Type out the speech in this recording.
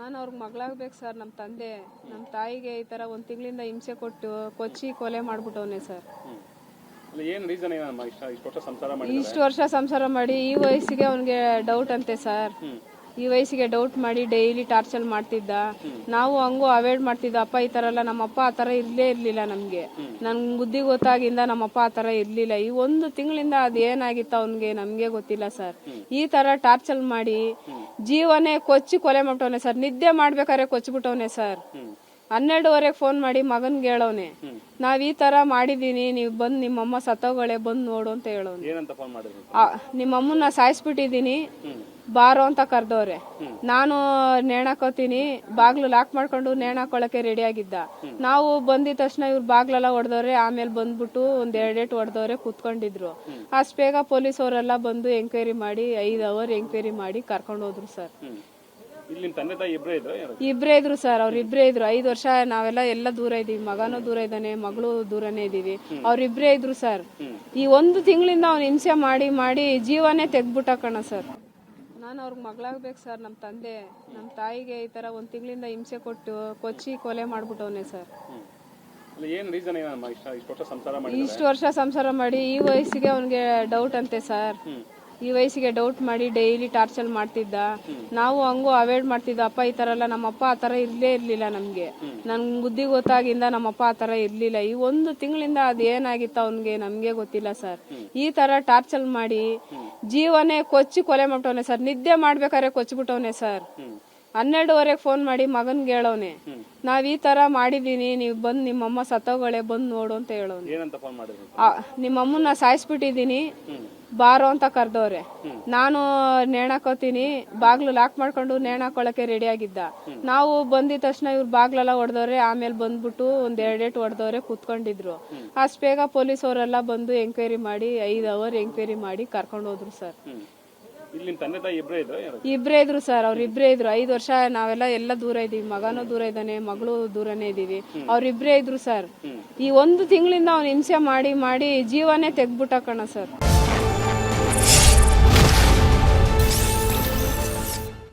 ನಾನು ಅವ್ರಿಗೆ ಮಗಳಾಗ್ಬೇಕು ಸರ್ ನಮ್ಮ ತಂದೆ. ನಮ್ಮ ತಾಯಿಗೆ ಈ ಥರ ಒಂದು ತಿಂಗಳಿಂದ ಹಿಂಸೆ ಕೊಟ್ಟು ಕೊಚ್ಚಿ ಕೊಲೆ ಮಾಡ್ಬಿಟ್ಟವನೆ ಸರ್. ಅಲ್ಲ ಏನು ರೀಸನ್ ಏನಮ್ಮ ಇಷ್ಟ ಇಷ್ಟು ವರ್ಷ ಸಂಸಾರ ಮಾಡಿ ಇಷ್ಟು ವರ್ಷ ಸಂಸಾರ ಮಾಡಿ ಈ ವಯಸ್ಸಿಗೆ ಅವನಿಗೆ ಡೌಟ್ ಅಂತೆ ಸರ್. ಈ ವಯಸ್ಸಿಗೆ ಡೌಟ್ ಮಾಡಿ ಡೈಲಿ ಟಾರ್ಚರ್ ಮಾಡ್ತಿದ್ದ. ನಾವು ಹಂಗೂ ಅವಾಯ್ಡ್ ಮಾಡ್ತಿದ್ದ ಅಪ್ಪ ಈ ತರ ಎಲ್ಲ ನಮ್ಮಪ್ಪ ಆ ತರ ಇರ್ಲೇ ಇರ್ಲಿಲ್ಲ ನಮ್ಗೆ. ನನ್ ಬುದ್ಧಿ ಗೊತ್ತಾಗಿಂದ ನಮ್ಮಪ್ಪ ಆ ತರ ಇರ್ಲಿಲ್ಲ. ಈ ಒಂದು ತಿಂಗಳಿಂದ ಅದೇನಾಗಿತ್ತು ಅವನ್ಗೆ? ನಮ್ಗೆ ಗೊತ್ತಿಲ್ಲ ಸರ್. ಈ ತರ ಟಾರ್ಚರ್ ಮಾಡಿ ಜೀವನೇ ಕೊಚ್ಚಿ ಕೊಲೆ ಮಾಡ್ಬಿಟ್ಟವನೆ ಸರ್. ನಿದ್ದೆ ಮಾಡ್ಬೇಕಾದ್ರೆ ಕೊಚ್ಬಿಟ್ಟವನೆ ಸರ್. ಹನ್ನೆರಡುವರೆಗೆ ಫೋನ್ ಮಾಡಿ ಮಗನ್ಗೆ ಹೇಳೋನೆ ನಾವ್ ಈ ತರ ಮಾಡಿದೀನಿ ನೀವ್ ಬಂದ್ ನಿಮ್ಮಮ್ಮ ಸತ್ತೋಗಳೆ ಬಂದ್ ನೋಡು ಅಂತ ಹೇಳೋನೆ ನಿಮ್ಮಮ್ಮನ್ನ ಸಾಯಿಸ್ಬಿಟ್ಟಿದೀನಿ. ಬಾರೋ ಅಂತ ಕರ್ದವ್ರೆ. ನಾನು ನೇಣಾಕೋತೀನಿ ಬಾಗ್ಲು ಲಾಕ್ ಮಾಡ್ಕೊಂಡು ನೇಣಾಕೊಳಕ್ಕೆ ರೆಡಿ ಆಗಿದ್ದ. ನಾವು ಬಂದಿದ ತಕ್ಷಣ ಇವ್ರು ಬಾಗ್ಲೆಲ್ಲ ಹೊಡೆದವ್ರೆ ಆಮೇಲೆ ಬಂದ್ಬಿಟ್ಟು ಒಂದ್ ಎರಡೇಟ್ ಹೊಡೆದವ್ರೆ ಕುತ್ಕೊಂಡಿದ್ರು. ಅಷ್ಟ್ ಬೇಗ ಪೊಲೀಸ್ ಅವರೆಲ್ಲ ಬಂದು ಎಂಕ್ವೈರಿ ಮಾಡಿ ಐದ್ ಅವರ್ ಎಂಕ್ವೈರಿ ಮಾಡಿ ಕರ್ಕೊಂಡು ಹೋದ್ರು ಸರ್. ಇಬ್ರೇ ಇದ್ರು? ಸರ್ ಅವ್ರ ಇಬ್ರೇ ಇದ್ರು. ಐದ್ ವರ್ಷ ನಾವೆಲ್ಲ ಎಲ್ಲ ದೂರ ಇದೀವಿ. ಮಗನೂ ದೂರ ಇದ್ದಾನೆ ಮಗಳು ದೂರನೇ ಇದೀವಿ. ಅವ್ರಿಬ್ರೇ ಇದ್ರು ಸರ್. ಈ ಒಂದು ತಿಂಗಳಿಂದ ಅವ್ನ ಹಿಂಸೆ ಮಾಡಿ ಮಾಡಿ ಜೀವನೇ ತೆಗ್ಬಿಟ್ಟ ಕಣ ಸರ್. ನಾನು ಅವ್ರಿಗೆ ಮಗಳಾಗ್ಬೇಕು ಸರ್ ನಮ್ಮ ತಂದೆ. ನಮ್ಮ ತಾಯಿಗೆ ಈ ತರ ಒಂದು ತಿಂಗಳಿಂದ ಹಿಂಸೆ ಕೊಟ್ಟು ಕೊಚ್ಚಿ ಕೊಲೆ ಮಾಡ್ಬಿಟ್ಟವನೆ ಸರ್. ಅಲ್ಲ ಏನು ರೀಸನ್ ಏನಮ್ಮ ಇಷ್ಟ ಇಷ್ಟು ವರ್ಷ ಸಂಸಾರ ಮಾಡಿ ಇಷ್ಟು ವರ್ಷ ಸಂಸಾರ ಮಾಡಿ ಈ ವಯಸ್ಸಿಗೆ ಅವನಿಗೆ ಡೌಟ್ ಅಂತೆ ಸರ್. ಈ ವಯಸ್ಸಿಗೆ ಡೌಟ್ ಮಾಡಿ ಡೈಲಿ ಟಾರ್ಚರ್ ಮಾಡ್ತಿದ್ದ. ನಾವು ಹಂಗೂ ಅವಾಯ್ಡ್ ಮಾಡ್ತಿದ್ದ ಅಪ್ಪ ಈ ತರ ಎಲ್ಲ ನಮ್ಮಪ್ಪ ಆ ತರ ಇರ್ಲೇ ಇರ್ಲಿಲ್ಲ ನಮ್ಗೆ. ನನ್ ಬುದ್ಧಿ ಗೊತ್ತಾಗಿಂದ ನಮ್ಮಪ್ಪ ಆ ತರ ಇರ್ಲಿಲ್ಲ. ಈ ಒಂದು ತಿಂಗಳಿಂದ ಅದೇನಾಗಿತ್ತು ಅವನ್ಗೆ? ನಮ್ಗೆ ಗೊತ್ತಿಲ್ಲ ಸರ್. ಈ ತರ ಟಾರ್ಚರ್ ಮಾಡಿ ಜೀವನೇ ಕೊಚ್ಚಿ ಕೊಲೆ ಮಾಡ್ಬಿಟ್ಟವನೆ ಸರ್. ನಿದ್ದೆ ಮಾಡ್ಬೇಕಾದ್ರೆ ಕೊಚ್ಬಿಟ್ಟವನೆ ಸರ್. ಹನ್ನೆರಡುವರೆಗೆ ಫೋನ್ ಮಾಡಿ ಮಗನ್ಗೆ ಹೇಳೋನೆ ನಾವ್ ಈ ತರ ಮಾಡಿದೀನಿ ನೀವ್ ಬಂದ್ ನಿಮ್ಮಮ್ಮ ಸತ್ತೋಗಳೆ ಬಂದ್ ನೋಡು ಅಂತ ಹೇಳೋಣ ಏನಂತ ಫೋನ್ ಮಾಡಿದ್ರು? ಆ, ನಿಮ್ಮಮ್ಮನ್ನ ಸಾಯಿಸ್ಬಿಟ್ಟಿದೀನಿ ಬಾರೋ ಅಂತ ಕರ್ದವ್ರೆ. ನಾನು ನೇಣಾಕೋತೀನಿ ಬಾಗ್ಲು ಲಾಕ್ ಮಾಡ್ಕೊಂಡು ನೇಣಾಕೊಳಕ್ಕೆ ರೆಡಿ ಆಗಿದ್ದ. ನಾವು ಬಂದಿದ ತಕ್ಷಣ ಇವ್ರು ಬಾಗ್ಲೆಲ್ಲ ಹೊಡೆದವ್ರೆ ಆಮೇಲೆ ಬಂದ್ಬಿಟ್ಟು ಒಂದ್ ಎರಡೇಟ್ ಹೊಡೆದವ್ರೆ ಕುತ್ಕೊಂಡಿದ್ರು. ಅಷ್ಟ್ ಬೇಗ ಪೊಲೀಸ್ ಅವರೆಲ್ಲ ಬಂದು ಎಂಕ್ವೈರಿ ಮಾಡಿ ಐದ್ ಅವರ್ ಎಂಕ್ವೈರಿ ಮಾಡಿ ಕರ್ಕೊಂಡು ಹೋದ್ರು ಸರ್. ಇಬ್ರೇ ಇದ್ರು ಸರ್ ಅವ್ರ ಇಬ್ಬರೇ ಇದ್ರು. ಐದು ವರ್ಷ ನಾವೆಲ್ಲ ಎಲ್ಲ ದೂರ ಇದೀವಿ. ಮಗನೂ ದೂರ ಇದ್ದಾನೆ ಮಗಳು ದೂರನೇ ಇದೀವಿ. ಅವ್ರಿಬ್ರೇ ಇದ್ರು ಸರ್. ಈ ಒಂದು ತಿಂಗಳಿಂದ ಅವ್ನ ಹಿಂಸೆ ಮಾಡಿ ಮಾಡಿ ಜೀವನೇ ತೆಗ್ದ್ಬಿಟ್ಟ ಕಣ ಸರ್.